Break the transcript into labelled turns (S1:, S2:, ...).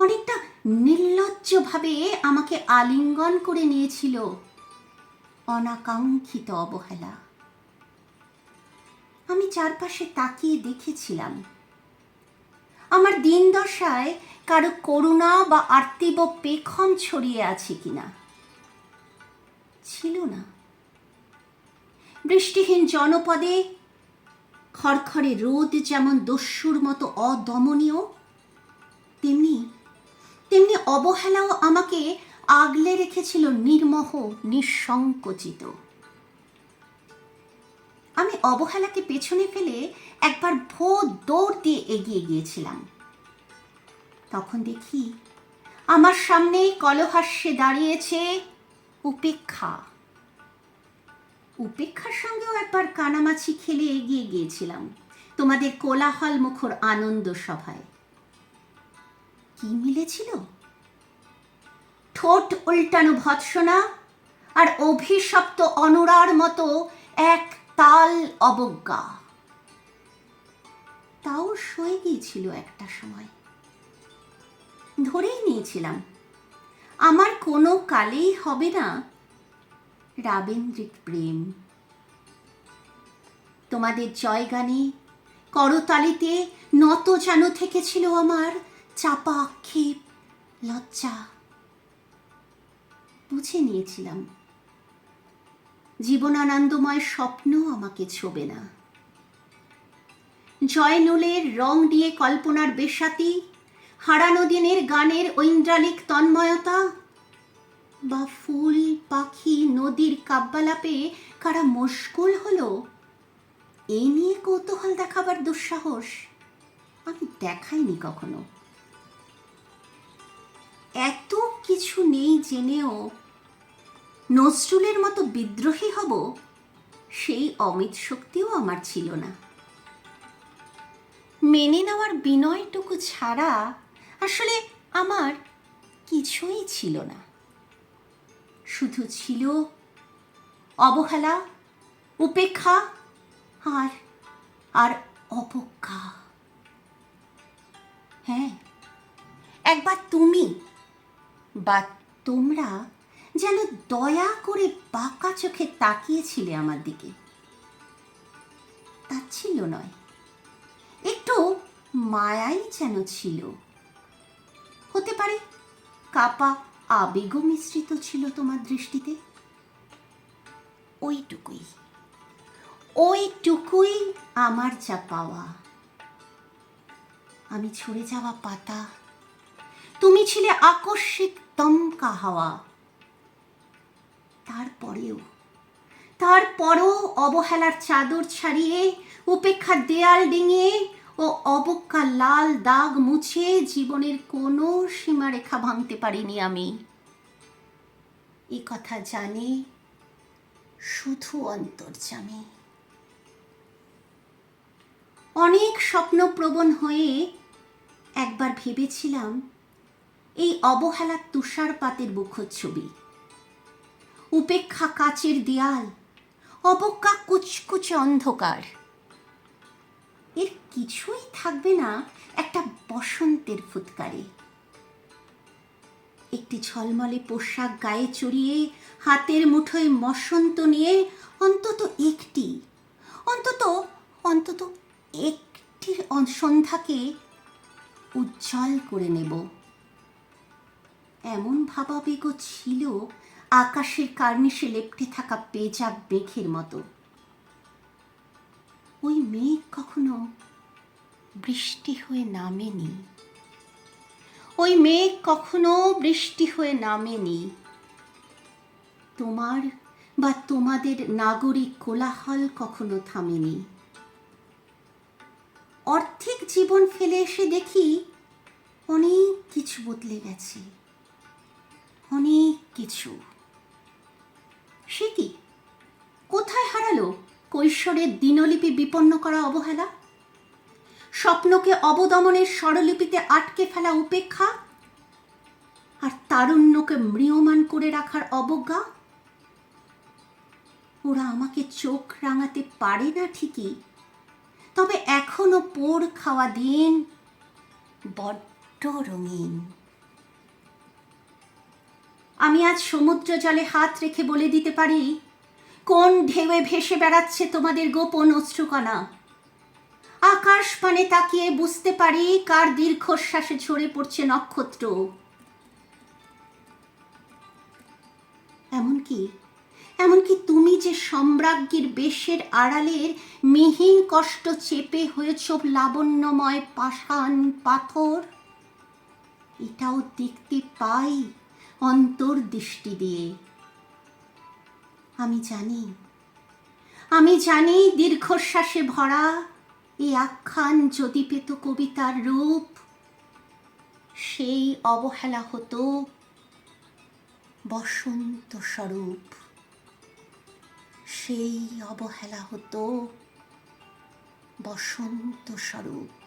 S1: অনেকটা নির্লজ্জভাবে আমাকে আলিঙ্গন করে নিয়েছিল। অনাকাঙ্ক্ষিত অবহেলা। আমি চারপাশে তাকিয়ে দেখেছিলাম। আমার দিন দশায় কারও করুণা বা আর্তিব পেখম ছড়িয়ে আছে কিনা? ছিল না। বৃষ্টিহীন জনপদে খড়খড়ে রোদ যেমন দস্যুর মতো অদমনীয়, তেমনি তেমনি অবহেলাও আমাকে আগলে রেখেছিল নির্মহ, নিঃসংকোচিত। আমি অবহেলাকে পেছনে ফেলে একবার ভো দৌড় দিয়ে এগিয়ে গিয়েছিলাম। তখন দেখি আমার সামনে কলহাস্যে দাঁড়িয়েছে উপেক্ষা। উপেক্ষার সঙ্গেও একবার কানামাছি খেলে এগিয়ে গিয়েছিলাম। তোমাদের কোলাহল মুখর আনন্দ সভায়। কি মিলেছিল? ঠোঁট উল্টানো ভৎসনা আর অভিশপ্ত অনুরার মতো এক তাল অবজ্ঞা। তাও সয়ে গিয়েছিল একটা সময়। ধরেই নিয়েছিলাম, আমার কোনো কালেই হবে না রাবেন্দ্রিক প্রেম। তোমাদের জয়গানে করতালিতে নত যেন থেকেছিল আমার চাপা লজ্জা। বুঝে নিয়েছিলাম। জীবনানন্দময় স্বপ্ন আমাকে ছোবে না। জয়নুলের রং দিয়ে কল্পনার বেশাতি, হারানো দিনের গানের ঐন্দ্রালিক তন্ময়তা, বা ফুল, পাখি, নদীর কাব্যালাপে কারা মুশকুল হলো এই নিয়ে কৌতূহল দেখাবার দুঃসাহস আমি দেখাইনি কখনো। এত কিছু নেই জেনেও নজরুলের মতো বিদ্রোহী হব সেই অমিত শক্তিও আমার ছিল না। মেনে নেওয়ার বিনয়টুকু ছাড়া আসলে আমার কিছুই ছিল না। শুধু ছিল অবহেলা, উপেক্ষা আর আর অপজ্ঞা হ্যাঁ একবার তুমি বা তোমরা যেন দয়া করে বাঁকা চোখে তাকিয়েছিলে আমার দিকে। তা ছিল নয়, একটু মায়াই যেন ছিল। হতে পারে কাপা আবেগ মিশ্রিত ছিল তোমার দৃষ্টিতে? ওইটুকুই ওইটুকুই আমার যা পাওয়া। আমি ছুড়ে যাওয়া পাতা তুমি ছিলে আকস্মিক দমকা হাওয়া। তারপরেও, তারপরও অবহেলার চাদর ছাড়িয়ে, উপেক্ষা দেয়াল ডিঙিয়ে ও অবজ্ঞা লাল দাগ মুছে জীবনের কোনো সীমারেখা ভাঙতে পারিনি আমি। এ কথা জানি শুধু অন্তর্জামী অনেক স্বপ্নপ্রবণ হয়ে একবার ভেবেছিলাম এই অবহেলার তুষারপাতের মুখচ্ছবি। উপেক্ষা কাচের দেয়াল, অবজ্ঞা কুচকুচে অন্ধকার। এর কিছুই থাকবে না একটা বসন্তের ফুৎকারে। একটি ঝলমলে পোশাক গায়ে চড়িয়ে, হাতের মুঠোয় মসন্ত নিয়ে অন্তত একটি, অন্তত অন্তত একটি সন্ধ্যাকে উজ্জ্বল করে নেব। এমন ভাবাবেগও ছিল আকাশের কার্নিশে লেপটে থাকা পেঁচা মেঘের মতো। ওই মেঘ কখনো বৃষ্টি হয়ে নামেনি। ওই মেঘ কখনো বৃষ্টি হয়ে নামেনি। তোমার বা তোমাদের নাগরিক কোলাহল কখনো থামেনি। অর্ধেক জীবন ফেলে এসে দেখি অনেক কিছু বদলে গেছে। অনেক কিছু। সে কি? কোথায় হারালো কৈশোরের দিনলিপি বিপন্ন করা অবহেলা? স্বপ্নকে অবদমনের স্বরলিপিতে আটকে ফেলা উপেক্ষা? আর তারুণ্যকে ম্রিয়মান করে রাখার অবজ্ঞা? ওরা আমাকে চোখ রাঙাতে পারে না ঠিকই, তবে এখনও পোড় খাওয়া দিন বড্ড রঙিন। আমি আজ সমুদ্র জলে হাত রেখে বলে দিতে পারি, কোন ঢেউয়ে ভেসে বেড়াচ্ছে তোমাদের গোপন অশ্রুকণা? আকাশ পানে তাকিয়ে বুঝতে পারি কার দীর্ঘশ্বাসে ঝরে পড়ছে নক্ষত্র। এমনকি এমনকি তুমি যে সম্রাজ্ঞীর বেশের আড়ালের মিহিন কষ্ট চেপে হয়েছ লাবণ্যময় পাষাণ পাথর, এটাও দেখতে পাই। অন্তর্দৃষ্টি দিয়ে। আমি জানি আমি জানি দীর্ঘশ্বাসে ভরা এই আখ্যান যদি পেত কবিতার রূপ, সেই অবহেলা হতো বসন্ত স্বরূপ। সেই অবহেলা হতো বসন্ত স্বরূপ।